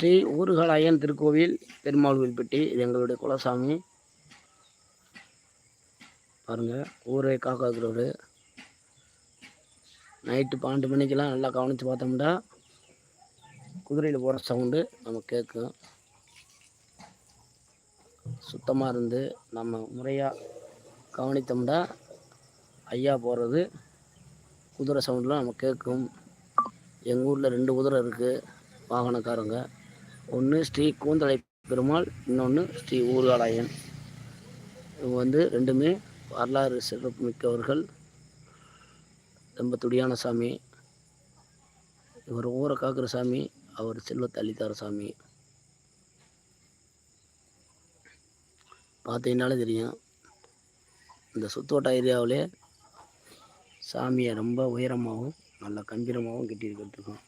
ஸ்ரீ ஊருகாலாயன் திருக்கோவில் பெருமாள் வில்பட்டி இது எங்களுடைய குலசாமி. பாருங்கள் ஊரே காக்காக்குறவர். நைட்டு பன்னெண்டு மணிக்கெல்லாம் நல்லா கவனித்து பார்த்தோம்னா குதிரையில் போகிற சவுண்டு நம்ம கேட்கும். சுத்தமாக இருந்து நம்ம முறையாக கவனித்தோம்னா ஐயா போகிறது குதிரை சவுண்டெலாம் நம்ம கேட்கும். எங்கள் ஊரில் ரெண்டு குதிரை இருக்குது வாகனக்காரங்க. ஒன்று ஸ்ரீ கூந்தலை பெருமாள் இன்னொன்று ஸ்ரீ ஊர்காலாயன் இவங்க வந்து ரெண்டுமே வரலாறு சிறப்பு மிக்கவர்கள் ரொம்ப துடியான சாமி. இவர் ஊரை காக்கிற சாமி அவர் செல்வத்தை அள்ளித்தார சாமி. பார்த்தீங்கனாலே தெரியும். இந்த சுத்தோட்ட ஏரியாவிலே சாமியை ரொம்ப உயரமாகவும் நல்ல கம்பீரமாகவும் கட்டியிருக்கிறதுக்கும்.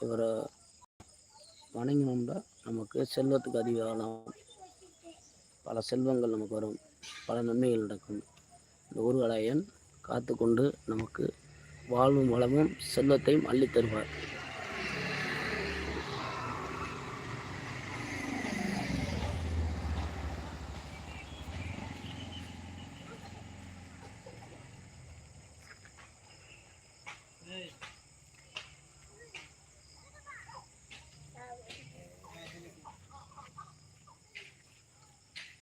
இவரை வணங்கினோம்னா நமக்கு செல்வத்துக்கு அதிகாரம். பல செல்வங்கள் நமக்கு வரும். பல நன்மைகள் நடக்கும். இந்த ஊர்வலாயன் காத்து கொண்டு நமக்கு வாழ்வும் வளமும் செல்வத்தையும் அள்ளித் தருவார்